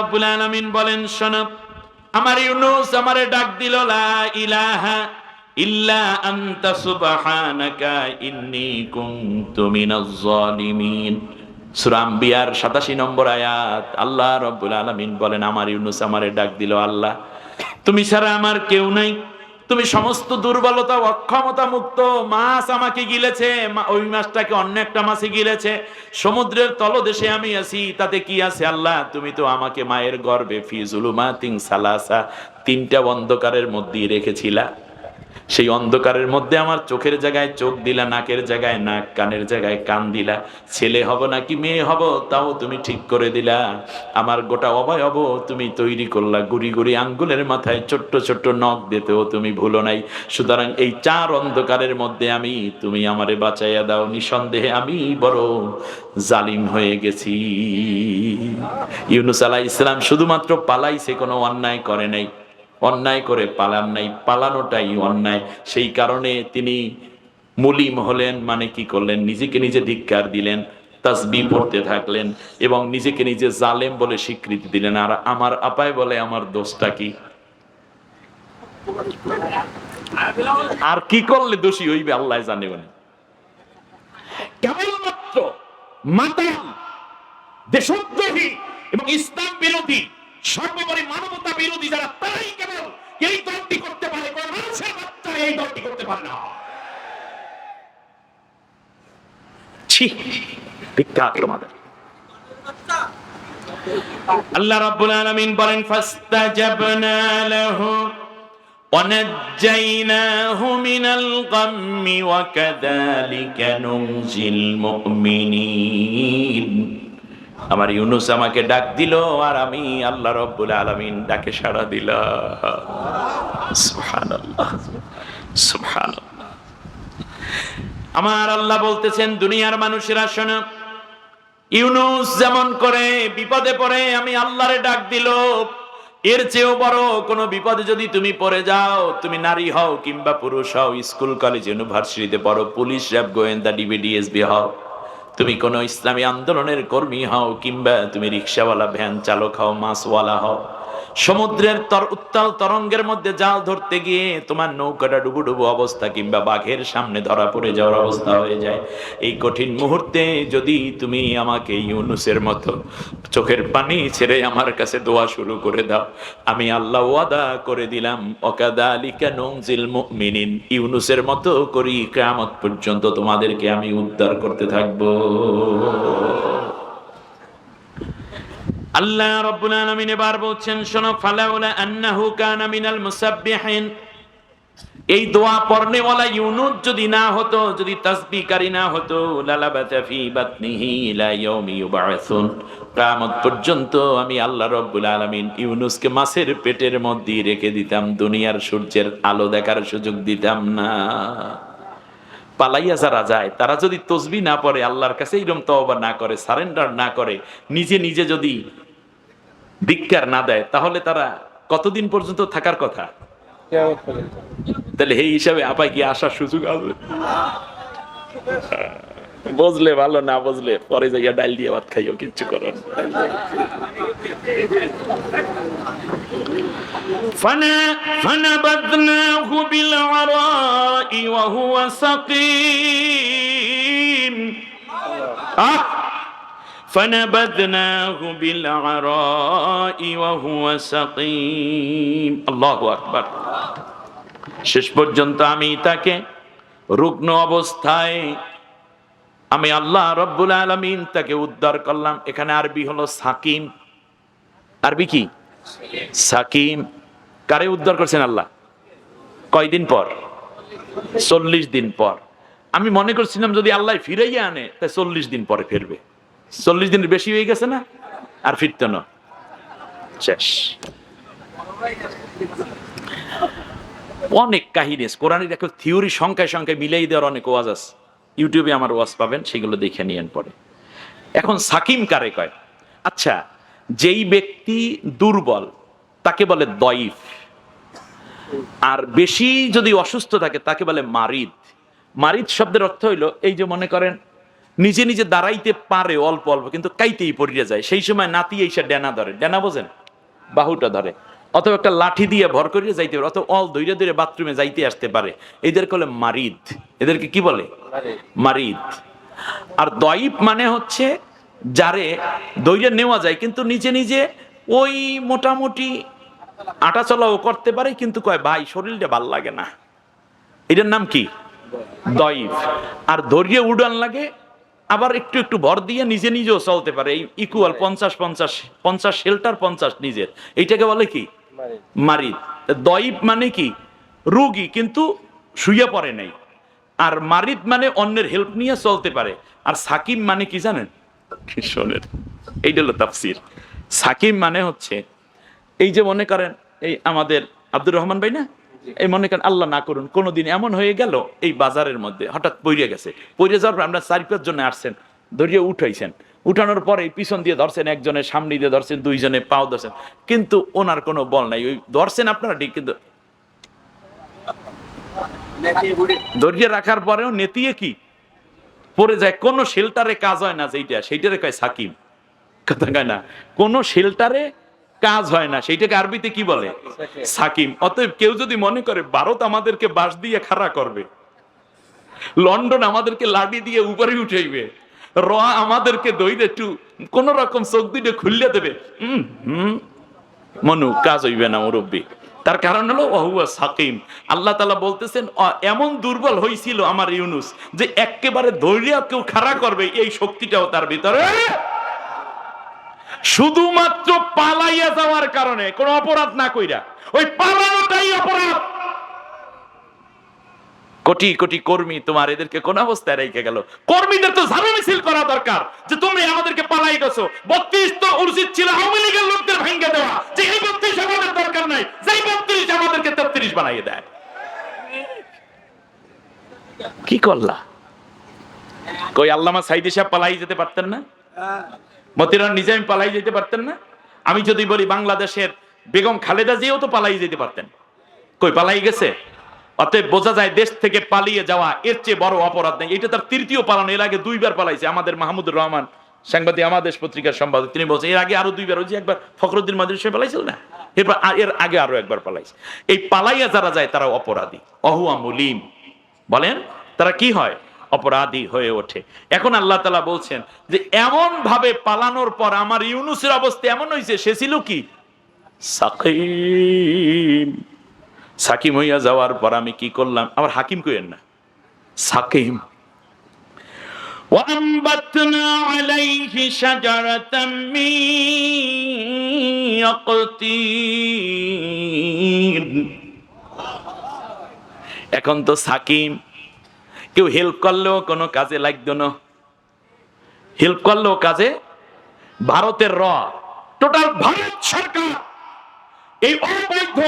রব্বুল আলামিন বলেন, শোনো, আমার ইউনুস আমারে ডাক দিল, লা ইলাহা ইল্লা আনতা সুবহানাকা ইন্নী কুনতু মিনাজ জালিমিন। সূরা আম্বিয়ার 87 নম্বর আয়াত, আল্লাহ রব্বুল আলামিন বলেন, আমার ইউনুস আমারে ডাক দিল, আল্লাহ, তুমি ছাড়া আমার কেউ নাই। তুমি সমস্ত দুর্বলতা, অক্ষমতা মুক্ত মাছ আমাকে গিলেছে ওই মাছটাকে অন্য একটা মাছে গিলেছে। সমুদ্রের তলদেশে আমি আছি, তাতে কি আছে আল্লাহ? তুমি তো আমাকে মায়ের গর্বে ফিজুলুমা তিন সালাসা, তিনটা অন্ধকারের মধ্যেই রেখেছিলা। সেই অন্ধকারের মধ্যে আমার চোখের জায়গায় চোখ দিলা, নাকের জায়গায় নাক, কানের জায়গায় কান দিলা। ছেলে হব নাকি মেয়ে হব, তাও তুমি ঠিক করে দিলা। আমার গোটা অবয়ব তুমি তৈরি করলা, গুড়ি গুড়ি আঙ্গুলের মাথায় ছোট্ট ছোট্ট নখ দিতেও তুমি ভুলো নাই। সুতরাং এই চার অন্ধকারের মধ্যে আমি, তুমি আমারে বাঁচাইয়া দাও। নিঃসন্দেহে আমি বড় জালিম হয়ে গেছি। ইউনুস আলাহ ইসলাম শুধুমাত্র পালাইছে, কোনো অন্যায় করে নাই। অন্যায় করে পালান নাই, পালানোটাই অন্যায়। সেই কারণে তিনি মুলিম হলেন মানে কি করলেন? নিজেকে নিজে ধিক্কার দিলেন, তাসবি পড়তে থাকলেন এবং নিজেকে নিজে জালেম বলে স্বীকৃতি দিলেন। আর আমার আপায় বলে আমার দোষটা কি? আর কি করলে দোষী হইবে, আল্লাহ জানে মানে কেবলমাত্র মাতাল, দেশদ্রোহী এবং ইসলাম বিরোধী সর্বোপরি মানবতা বিরোধী যারা তারাই কেবল এই দলটি করতে পারে কোন মানুষের বাচ্চা এই দলটি করতে পারে না ছি ভিক্ষা তোমাদের আল্লাহ রাব্বুল আলামিন বলেন ফাস্তাজাবনা লাহু ونجيناه من الغم وكذلك ننجي المؤمنين আমার ইউনুস আমাকে ডাক দিল, আর আমি আল্লাহ রব্বুল আলামিন ডাকে সাড়া সুবহানাল্লাহ আমার আল্লাহ বলতেছেন, দুনিয়ার মানুষেরা শোনো, ইউনুস যেমন করে বিপদে পড়ে, আমি আল্লাহরে ডাক দিল। এর চেয়েও বড় কোনো বিপদে যদি তুমি পড়ে যাও, তুমি নারী হও কিংবা পুরুষ হও, স্কুল, কলেজ, ইউনিভার্সিটিতে পড়ো, পুলিশ, র্যাব, গোয়েন্দা ডিবিডিএসবি হও তুমি কোনো ইসলামী আন্দোলনের কর্মী হও কিংবা তুমি রিক্সাওয়ালা ভ্যান চালক হও মাছওয়ালা হও সমুদ্রের তর উত্তাল তরঙ্গের মধ্যে জাল ধরতে গিয়ে তোমার নৌকাটা ডুবু ডুবু অবস্থা কিংবা বাঘের সামনে ধরা পড়ে যাওয়ার অবস্থা হয়ে যায়। এই কঠিন মুহূর্তে যদি তুমি আমাকে ইউনুসের মতো চোখের পানি ছেড়ে আমার কাছে দোয়া শুরু করে দাও। আমি আল্লাহ ওয়াদা করে দিলাম অকাদা আলিকা নংজিল মুমিনিন, ইউনুসের মতো করি কিয়ামত পর্যন্ত তোমাদেরকে আমি উদ্ধার করতে থাকব। আল্লাহ রাব্বুল আলামিন এবার বলছেন, শোনো, ফালাউলা আন্নাহু কানা মিনাল মুসাব্বিহিন। এই দোয়া পড়নেওয়ালা ইউনুস যদি না হতো, যদি তাসবিহকারী না হতো, লালাবাতা ফি বাতনিহি ইলা ইয়াউমি ইউবাসুন কিয়ামত পর্যন্ত আমি আল্লাহ রাব্বুল আলামিন ইউনুসকে মাছের পেটের মধ্যে রেখে দিতাম, দুনিয়ার সূর্যের আলো দেখার সুযোগ দিতাম না। পালাইয়া যারা যায়, তারা যদি তসবি না পড়ে, আল্লাহর কাছে এরকম তওবা না করে, সারেন্ডার না করে, নিজে নিজে যদি ধিক্কার না দেয় তাহলে তারা কতদিন পর্যন্ত থাকার কথা তাহলে এই হিসাবে আপাই কি আসার সুযোগ আছে বুঝলে ভালো না বুঝলে পরে যাইয়া ডাল দিয়ে ভাত খাইও কিচ্ছু করুন فنا فنبذناه بالعراء وهو سقيم آه فنبذناه بالعراء وهو سقيم الله أكبر শেষ পর্যন্ত আমি তাকে রুগ্ন অবস্থায় আমি আল্লাহ রব্বুল আলমিন তাকে উদ্ধার করলাম এখানে আরবি হলো সাকিম আরবি কি সাকিম কারে উদ্ধার করছেন আল্লাহ কয়দিন পর চল্লিশ দিন পর আমি মনে করছিলাম যদি আল্লাহ ফিরাইয়া আনে তাই চল্লিশ দিন পরে ফিরবে চল্লিশ দিনের বেশি হয়ে গেছে না? আর ফিরত না। শেষ। অনেক কাহিনী। কোরআনের দেখো থিওরি সংখ্যায় সংখ্যায় মিলাই দেওয়ার অনেক ওয়াজ আছে। ইউটিউবে আমার ওয়াজ পাবেন, সেগুলো দেখে নিয়েন পরে। এখন সাকিম কারে কয়? আচ্ছা যেই ব্যক্তি দুর্বল, তাকে বলে দইফ আর বেশি যদি অসুস্থ থাকে, তাকে বলে মারিদ। মারিদ শব্দের অর্থ হইল, এই যে মনে করেন নিজে নিজে দাঁড়াইতে পারে অল্প অল্প, কিন্তু কাইতেই পড়িয়া যায়। সেই সময় নাতি এসে ডেনা ধরে। ডেনা বোঝেন? বাহুটা ধরে। অথবা একটা লাঠি দিয়ে ভর করিয়ে যাইতে পারে, অথবা অল দৈরে দৈরে বাথরুমে যাইতে আসতে পারে। এদেরকে বলে মারিদ। এদেরকে কি বলে? মারিদ। আর দইব মানে হচ্ছে যারে দৈরে নেওয়া যায়, কিন্তু নিজে নিজে ওই মোটামুটি আটা চলাও করতে পারে, কিন্তু কয়, ভাই, শরীরটা ভালো লাগে না। এটার নাম কি? দইব আর দরিয়ে উড়ান লাগে আবার একটু একটু ভর দিয়ে নিজে নিজেও চলতে পারে। এই ইকুয়াল পঞ্চাশ পঞ্চাশ পঞ্চাশ শেল্টার পঞ্চাশ নিজের। এইটাকে বলে কি? মারিদ দইব মানে কি? রুগী কিন্তু শুয়ে পড়ে নাই। আর মারিদ মানে অন্যের হেল্প নিয়ে চলতে পারে। আর সাকিম মানে কি জানেন? শোনেন? এইটা হলো তাফসির। সাকিম মানে হচ্ছে এই যে মনে করেন এই আমাদের আব্দুর রহমান ভাই না? এই মনে করেন আল্লাহ না করুন, কোনোদিন এমন হয়ে গেল, এই বাজারের মধ্যে হঠাৎ পইরে গেছে। পইরে যাওয়ার পর আমরা চারি পাঁচ জনে আসছেন, ধরিয়ে উঠাইছেন। উঠানোর পরে পিছন দিয়ে ধরছেন একজনের সামনে দিয়ে ধরছেন, দুইজনে পাও ধরছেন। কিন্তু ওনার কোনো বল নাই। ওই ধরছেন আপনারা ঠিক, কিন্তু ধরিয়ে রাখার পরেও নেতিয়ে কি? পড়ে যায়, কোনো শেল্টারে কাজ হয় না যেইটা, সেইটারে কয় সাকিম। কথা কয় না, কোনো শেল্টারে কাজ হয় না, সেইটাকে আরবিতে কি বলে? সাকিম। অতএব কেউ যদি মনে করে ভারত আমাদেরকে বাস দিয়ে খাড়া করবে, লন্ডন আমাদেরকে লাডি দিয়ে উপরে উঠাইবে র আমাদেরকে দইরে একটু কোন রকম চোখ দুইটা খুললে দেবে মনু, কাজ হইবে না মুরব্বী। তার কারণ হলো, ওহুয়া সাকিম। আল্লাহ তালা বলতেছেন এমন দুর্বল হয়েছিল আমার ইউনুস যে একেবারে ধৈর্য কেউ খাড়া করবে, এই শক্তিটাও তার ভিতরে শুধুমাত্র পালাইয়া যাওয়ার কারণে, কোনো অপরাধ না কইরা। ওই পালানোটাই অপরাধ। কোটি কোটি কর্মী তোমার এদেরকে কোন অবস্থায় রেখে গেল? কর্মীদের তো ঝাড়ু মিছিল করা দরকার যে তুমি আমাদেরকে পালাই গেছো। বত্রিশ তো উচিত ছিল, আওয়ামী লীগের লোকদের ভেঙে দেওয়া। যে এই বত্রিশ আমাদের দরকার নাই, যেই বত্রিশ আমাদেরকে তেত্রিশ বানাইয়ে দেয়। কি করলা? কই আল্লামা সাইদি সাহেব পালাই যেতে পারতেন না? মতিরান নিজাম পালাই যেতে পারতেন না। আমি যদি বলি বাংলাদেশের বেগম খালেদা জিয়াও তো পালাই যেতে পারতেন। কই পালাই গেছে? অতএব বোঝা যায় দেশ থেকে পালিয়ে যাওয়া এর চেয়ে বড় অপরাধ নেই। এটা তার তৃতীয় পালন। এর আগে দুইবার পালাইছে। আমাদের মাহমুদুর রহমান, সাংবাদিক আমাদের পত্রিকার সম্পাদক, তিনি বলছেন এর আগে আরও দুইবার, ওই যে একবার ফখরুদ্দিন মাদুর সাহেব পালাইছিল না? এরপর এর আগে আরও একবার পালাইছে। এই পালাইয়া যারা যায়, তারা অপরাধী। অহুয়া মুলিম। বলেন, তারা কি হয়? অপরাধী হয়ে ওঠে এখন আল্লাহ তালা বলছেন যে এমন ভাবে পালানোর পর আমার ইউনুসের অবস্থা এমন হয়েছে সে ছিল কি সাকিম সাকিম হইয়া যাওয়ার পর আমি কি করলাম আবার হাকিম কইেন না সাকিম وأنبتنا عليه شجرة من يقطين এখন তো সাকিম কেউ হেল্প করলেও কোনো কাজে লাগতো না। হেল্প করলেও কাজে ভারতের র টোটাল ভারত সরকার। এই অবৈধ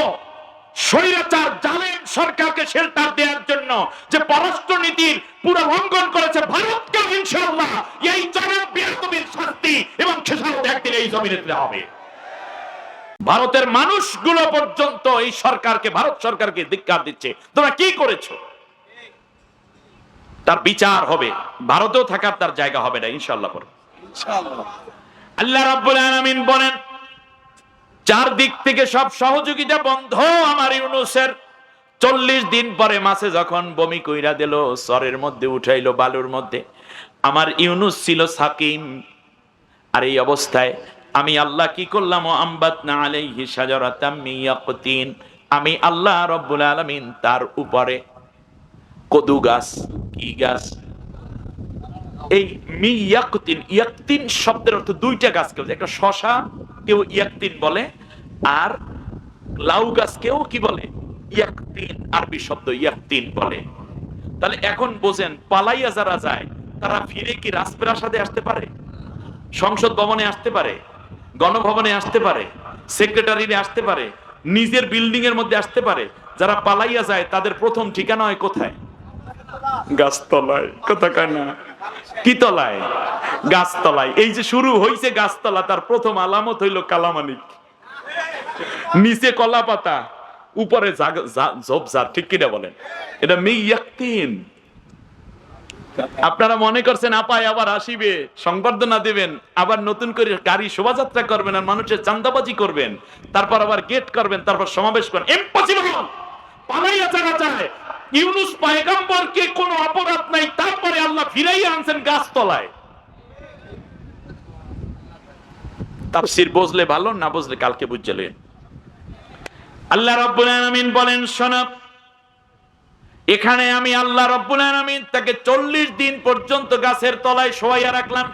স্বৈরাচার জালেম সরকারকে শেল্টার দেওয়ার জন্য যে পররাষ্ট্র নীতির পুরো লঙ্ঘন করেছে ভারতকে ইনশাআল্লাহ, এই জনের বীরত্বের শাস্তি এবং খেসারত একদিন এই জমিনে দিতে হবে। ভারতের মানুষগুলো পর্যন্ত এই সরকারকে, ভারত সরকারকে ধিক্কার দিচ্ছে। তোমরা কি করেছ? তার বিচার হবে। ভারতেও থাকার তার জায়গা হবে না ইনশাআল্লাহ পরে আল্লাহ রাব্বুল আলামিন বলেন চার দিক থেকে সব সহযোগিতা বন্ধ আমার ইউনুসের চল্লিশ দিন পরে মাসে যখন বমি কইরা দিল সরের মধ্যে উঠাইলো বালুর মধ্যে আমার ইউনুস ছিল সাকিম। আর এই অবস্থায় আমি আল্লাহ কি করলাম? ও আম্বাত না আলাইহি সাজারাতাম আমি আল্লাহ রব্বুল আলামিন তার উপরে কদু গাছ কি গাছ এই মি ইয়াকতিন ইয়াকতিন শব্দের অর্থ দুইটা গাছ কেউ, একটা শশা, কেউ ইয়াকতিন বলে, আর লাউ গাছ কেউ কি বলে? ইয়াকতিন, আরবি শব্দ ইয়াকতিন বলে। তাহলে এখন বোঝেন, পালাইয়া যারা যায়, তারা ফিরে কি রাজপ্রাসাদে আসতে পারে? সংসদ ভবনে আসতে পারে, গণভবনে আসতে পারে সেক্রেটারিতে আসতে পারে, নিজের বিল্ডিং এর মধ্যে আসতে পারে, যারা পালাইয়া যায়, তাদের প্রথম ঠিকানা হয় কোথায়? গাছতলায়। কথা কি তলায়? গাছতলায়। এই যে শুরু গাছতলা, তার প্রথম আলামত হইল কালামানিক। নিচে কলা পাতা, উপরে ঠিক কিনা বলেন? এটা আপনারা মনে করছেন আপায় আবার আসিবে, সংবর্ধনা দেবেন, আবার নতুন করে গাড়ি শোভাযাত্রা করবেন আর মানুষের চান্দাবাজি করবেন, তারপর আবার গেট করবেন, তারপর সমাবেশ করবেন। ইউনুস পায়গাম্বরকে কোনো অপরাধ নাই, তারপরে আল্লাহ ফিরাইয়া আনছেন গাছতলায়। তাফসীর বুঝলে ভালো, না বুঝলে কালকে বুঝলেন আল্লাহ রাব্বুল আলামিন বলেন, শোনো, এখানে আমি আল্লাহ রব্বুল আলামিন তাকে চল্লিশ দিন পর্যন্ত গাছের তলায় শোয়াইয়া রাখলাম।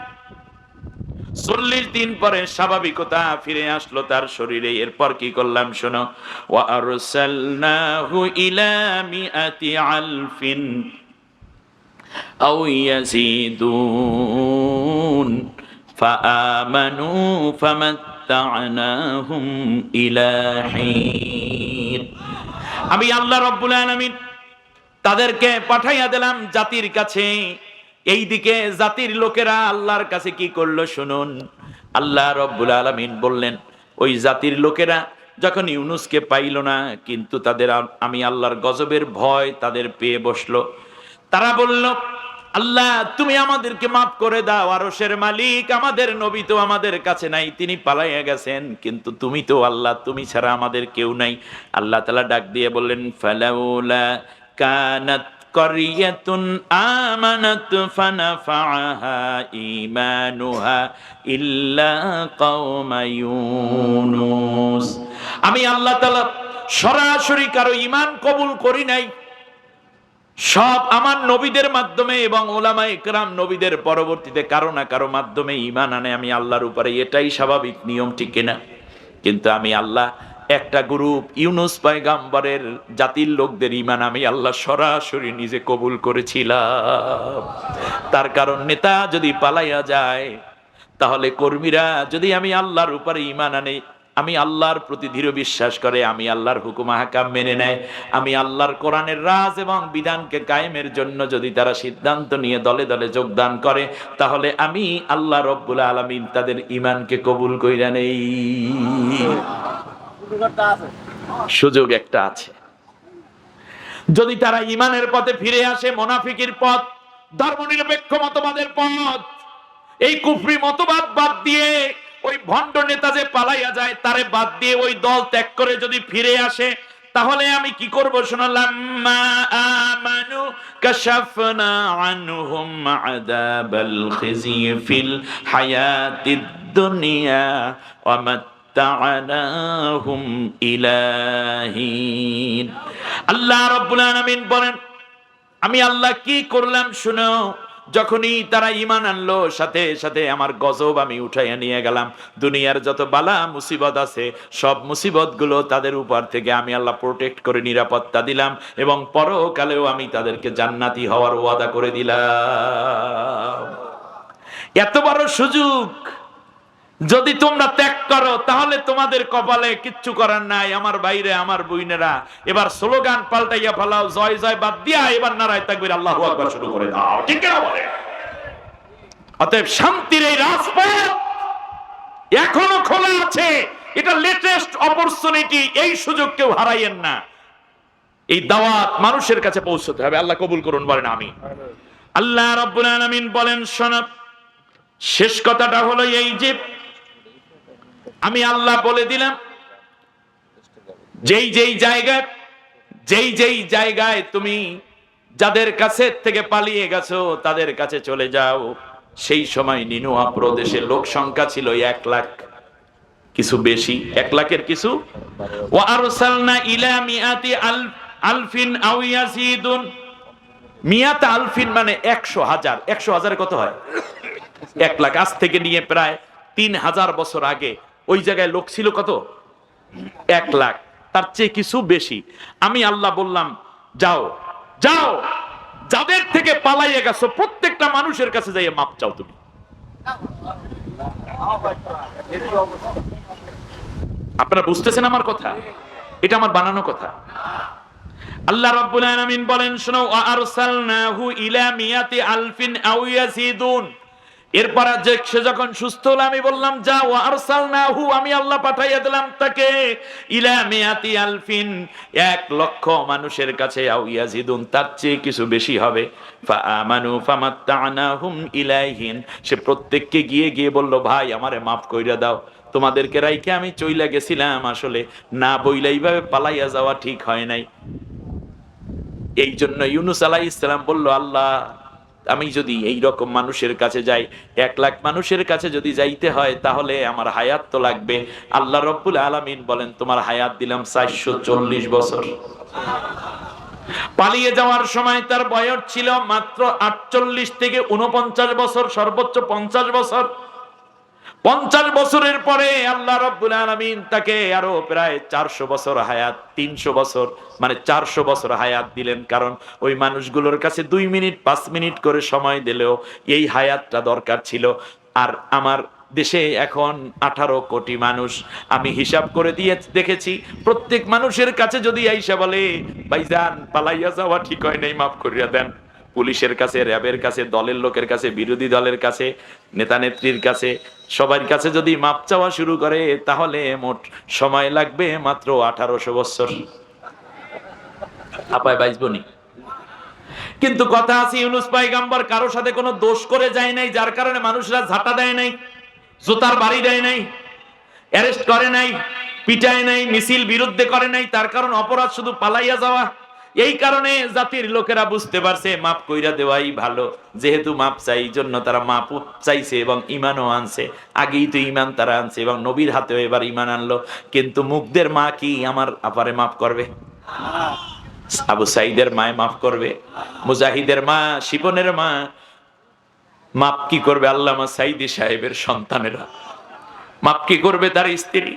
চল্লিশ দিন পরে স্বাভাবিকতা ফিরে আসলো তার শরীরে। এরপর কি করলাম শোনো? ওয়ারসালনাহু ইলা আলফিন আমি আল্লাহ রব্বুল তাদেরকে পাঠাইয়া দিলাম জাতির কাছে। এই দিকে জাতির লোকেরা আল্লাহর কাছে কি করল শুনুন। আল্লাহ রব্বুল আলমিন বললেন, ওই জাতির লোকেরা যখন ইউনুসকে পাইল না, কিন্তু তাদের আমি আল্লাহর গজবের ভয় তাদের পেয়ে বসল। তারা বলল, আল্লাহ, তুমি আমাদেরকে মাফ করে দাও, আরশের মালিক আমাদের নবী তো আমাদের কাছে নাই, তিনি পালাইয়া গেছেন, কিন্তু তুমি তো আল্লাহ, তুমি ছাড়া আমাদের কেউ নাই। আল্লাহ তালা ডাক দিয়ে বললেন, ফালাউলা কানাত আমি আল্লাহ সরাসরি কারও ঈমান কবুল করি নাই। সব আমার নবীদের মাধ্যমে এবং ওলামা একরাম নবীদের পরবর্তীতে কারও না কারও মাধ্যমে ইমান আনে। আমি আল্লাহর উপরে এটাই স্বাভাবিক নিয়ম, ঠিক কিনা? কিন্তু আমি আল্লাহ একটা গ্রুপ ইউনুস পয়গাম্বরের জাতির লোকদের ইমান আমি আল্লাহ সরাসরি নিজে কবুল করেছিলাম। তার কারণ নেতা যদি পালাইয়া যায়, তাহলে কর্মীরা যদি আমি আল্লাহর উপরে ইমান আনে, আমি আল্লাহর প্রতি দৃঢ় বিশ্বাস করে, আমি আল্লাহর হুকুম হাকাম মেনে নেয়। আমি আল্লাহর কোরআনের রাজ এবং বিধানকে কায়েমের জন্য যদি তারা সিদ্ধান্ত নিয়ে দলে দলে যোগদান করে, তাহলে আমি আল্লাহ রব্বুল আলমিন তাদের ইমানকে কবুল কইরা নেই। সুযোগ একটা আছে। যদি তারা ইমানের পথে ফিরে আসে, মোনাফিকির পথ, ধর্মনিরপেক্ষ মতবাদের পথ, এই কুফরি মতবাদ বাদ দিয়ে ওই ভণ্ড নেতা যে পালাইয়া যায়, তারে বাদ দিয়ে ওই দল ত্যাগ করে যদি ফিরে আসে, তাহলে আমি কি করব শোনালাম আল্লাহ রাব্বুল বলেন, আমি আল্লাহ কি করলাম শুনো? যখনই তারা ইমান আনলো, সাথে সাথে আমার গজব আমি উঠাইয়া নিয়ে গেলাম। দুনিয়ার যত বালা মুসিবত আছে, সব মুসিবতগুলো তাদের উপর থেকে আমি আল্লাহ প্রোটেক্ট করে নিরাপত্তা দিলাম এবং পরকালেও আমি তাদেরকে জান্নাতি হওয়ার ওয়াদা করে দিলাম। এত বড় সুযোগ! যদি তোমরা ত্যাগ করো, তাহলে তোমাদের কপালে কিচ্ছু করার নাই। আমার বাইরে আমার বইনেরা এবার স্লোগান পাল্টাইয়া ফেলাও, জয় জয় বাদ দিয়া এবার নারায় তাকবির, আল্লাহ আকবার শুরু করে দাও। ঠিক বলে? অতএব শান্তির এই রাজপথ এখনও খোলা আছে। এটা লেটেস্ট অপরচুনিটি এই সুযোগ কেউ হারাইয়েন না। এই দাওয়াত মানুষের কাছে পৌঁছতে হবে। আল্লাহ কবুল করুন, বলেন আমি আল্লাহ রব্বুল আলামিন বলেন শোনাব শেষ কথাটা হলো এই যে আমি আল্লাহ বলে দিলাম, যেই যেই জায়গায়, যেই যেই জায়গায় তুমি যাদের কাছে থেকে পালিয়ে গেছো, তাদের কাছে চলে যাও। সেই সময় নিনুয়া প্রদেশে লোক সংখ্যা ছিল এক লাখ। কিছু বেশি, এক লাখের কিছু। ও আরসালনা ইলা আল, আলফিন মিয়াত আলফিন মানে একশো হাজার। একশো হাজার কত হয়? এক লাখ। আজ থেকে নিয়ে প্রায় তিন হাজার বছর আগে ওই জায়গায় লোক ছিল কত? এক লাখ। তার চেয়ে কিছু বেশি। আমি আল্লাহ বললাম, যাও যাও। যাদের থেকে পালাইয়ে গেছো, প্রত্যেকটা মানুষের কাছে যাইয়ে মাপ চাও তুমি। আপনারা বুঝতেছেন আমার কথা? এটা আমার বানানো কথা। আল্লাহ রাব্বুল আলামিন বলেন, শোনো আরসালনাহু ইলা মিয়াতি আলফিন আও ইয়াজিদুন। এরপর যে সে যখন সুস্থ হলো, আমি বললাম, যা, ও আরসালনাহু। আমি আল্লাহ পাঠাইয়া দিলাম তাকে। আলফিন। এক লক্ষ মানুষের কাছে, আও ইয়াজিদুন, তার চেয়ে কিছু বেশি হবে। সে প্রত্যেককে গিয়ে গিয়ে বলল, ভাই, আমারে মাফ কইরা দাও। তোমাদেরকে রাইকে আমি চইলা গেছিলাম আসলে। না বইলা এইভাবে পালাইয়া যাওয়া ঠিক হয় নাই। এই জন্য ইউনুস আলাহ ইসলাম বলল, আল্লাহ আমি যদি এই রকম মানুষের কাছে যাই, এক লাখ মানুষের কাছে যদি যাইতে হয়, তাহলে আমার হায়াত তো লাগবে। আল্লাহ রব্বুল আলমিন বলেন, তোমার হায়াত দিলাম চারশো চল্লিশ বছর। পালিয়ে যাওয়ার সময় তার বয়স ছিল মাত্র আটচল্লিশ থেকে উনপঞ্চাশ বছর, সর্বোচ্চ পঞ্চাশ বছর। পঞ্চাশ বছরের পরে আল্লাহ রব্বুল আলমিন তাকে আরও প্রায় চারশো বছর হায়াত, তিনশো বছর মানে চারশো বছর হায়াত দিলেন। কারণ ওই মানুষগুলোর কাছে দুই মিনিট, পাঁচ মিনিট করে সময় দিলেও এই হায়াতটা দরকার ছিল। আর আমার দেশে এখন আঠারো কোটি মানুষ। আমি হিসাব করে দিয়ে দেখেছি, প্রত্যেক মানুষের কাছে যদি আইসা বলে, ভাইজান, পালাইয়া যাওয়া ঠিক হয় নাই, মাফ করিয়া দেন। পুলিশের কাছে, র্যাবের কাছে, দলের লোকের কাছে, বিরোধী দলের কাছে, নেতা নেত্রীর কাছে, সবার কাছে যদি মাপ চাওয়া শুরু করে, তাহলে মোট সময় লাগবে মাত্র আঠারোশো বছর। আপায় বাইজবনি কিন্তু কথা আছে, ইউনুস পাইগাম্বার কারোর সাথে কোনো দোষ করে যায় নাই, যার কারণে মানুষরা ঝাঁটা দেয় নাই, জুতার বাড়ি দেয় নাই, অ্যারেস্ট করে নাই, পিটায় নাই, মিছিল বিরুদ্ধে করে নাই, তার কারণ অপরাধ শুধু পালাইয়া যাওয়া। এই কারণে জাতির লোকেরা বুঝতে পারছে, মাপ কইরা দেওয়াই ভালো। যেহেতু মাপ চাই জন্য তারা মাপ চাইছে এবং ইমানও আনছে। আগেই তো ইমান তারা আনছে এবং নবীর হাতেও এবার ইমান আনলো। কিন্তু মুখদের মা কি আমার আপারে মাফ করবে? আবু সাইদের মায় মাফ করবে? মুজাহিদের মা, শিপনের মা মাপ কি করবে? আল্লামা সাইদি সাহেবের সন্তানেরা। মাপ কি করবে তার স্ত্রী?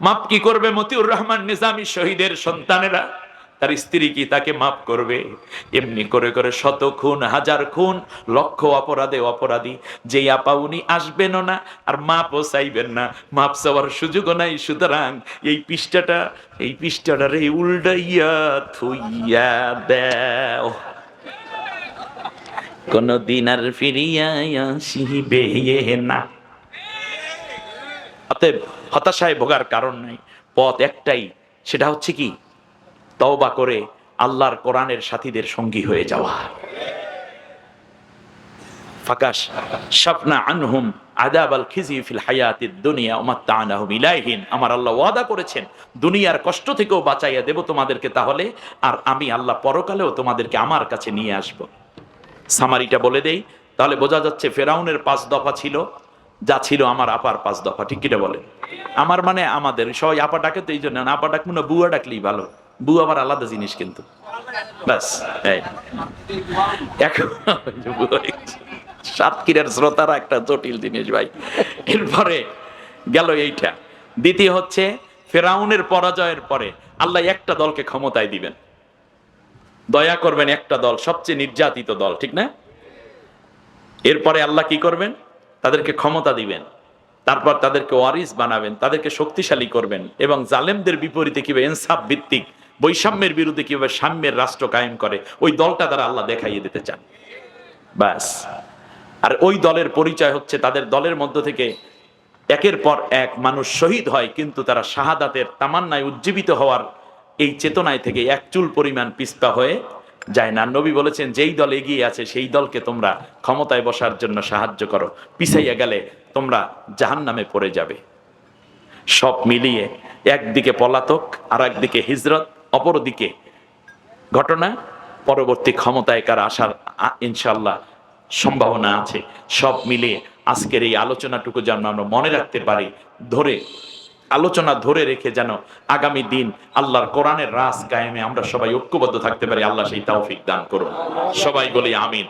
মাপ কি করবে মতিউর রহমান নিজামী শহীদের সন্তানেরা? তার স্ত্রী কি তাকে মাফ করবে? এমনি করে করে শত খুন, হাজার খুন, লক্ষ অপরাধে অপরাধী। যে আপা উনি আসবেনও না, আর মাপও চাইবেন না। মাপ চাওয়ার সুযোগও নাই, সুতরাং এই পৃষ্ঠাটা এই পৃষ্ঠাটা রে উল্টাইয়া থুইয়া দেও। কোনদিন আর ফিরিয়া আসিবে না। অতএব হতাশায় ভোগার কারণ নাই। পথ একটাই, সেটা হচ্ছে কি? তওবা করে আল্লাহর কোরআনের সাথীদের সঙ্গী হয়ে যাওয়া। ফাকাশ শাফনা আনহুম আদাব খিজি ফিল হায়াতিদ দুনিয়া উমাত্তানাহুম ইলাইহিন। আমার আল্লাহ ওয়াদা করেছেন, দুনিয়ার কষ্ট থেকেও বাঁচাইয়া দেব তোমাদেরকে তাহলে, আর আমি আল্লাহ পরকালেও তোমাদেরকে আমার কাছে নিয়ে আসব। সামারিটা বলে দেই, তাহলে বোঝা যাচ্ছে ফেরাউনের পাঁচ দফা ছিল, যা ছিল আমার আপার পাঁচ দফা, ঠিক কিটা বলে আমার মানে আমাদের, সবাই আপা ডাকে তো এই জন্য আপা ডাকবো না, বুয়া ডাকলেই ভালো। বু আবার আলাদা জিনিস কিন্তু। ব্যাস। এখন সাতক্ষীরার শ্রোতারা একটা জটিল জিনিস ভাই। এরপরে গেল এইটা। দ্বিতীয় হচ্ছে, ফেরাউনের পরাজয়ের পরে আল্লাহ একটা দলকে ক্ষমতায় দিবেন। দয়া করবেন একটা দল, সবচেয়ে নির্যাতিত দল, ঠিক না? এরপরে আল্লাহ কি করবেন? তাদেরকে ক্ষমতা দিবেন। তারপর তাদেরকে ওয়ারিস বানাবেন, তাদেরকে শক্তিশালী করবেন এবং জালেমদের বিপরীতে কীভাবে এনসাফ ভিত্তিক বৈষম্যের বিরুদ্ধে কীভাবে সাম্যের রাষ্ট্র কায়েম করে, ওই দলটা তারা আল্লাহ দেখাইয়ে দিতে চান। ব্যাস। আর ওই দলের পরিচয় হচ্ছে তাদের দলের মধ্য থেকে একের পর এক মানুষ শহীদ হয়, কিন্তু তারা শাহাদাতের তামান্নায় উজ্জীবিত হওয়ার এই চেতনায় থেকে এক চুল পরিমাণ পিস্পা হয়ে যায় না। নবী বলেছেন, যেই দল এগিয়ে আছে, সেই দলকে তোমরা ক্ষমতায় বসার জন্য সাহায্য করো। পিছাইয়া গেলে তোমরা জাহান নামে পড়ে যাবে। সব মিলিয়ে একদিকে পলাতক আর একদিকে হিজরত অপরদিকে ঘটনা পরবর্তী ক্ষমতায় কার আসার ইনশাল্লাহ সম্ভাবনা আছে। সব মিলে আজকের এই আলোচনাটুকু যেন আমরা মনে রাখতে পারি, ধরে, আলোচনা ধরে রেখে যেন আগামী দিন আল্লাহর কোরআনের রাস কায়েমে আমরা সবাই ঐক্যবদ্ধ থাকতে পারি। আল্লাহ সেই তাওফিক দান করুন। সবাই বলি আমিন।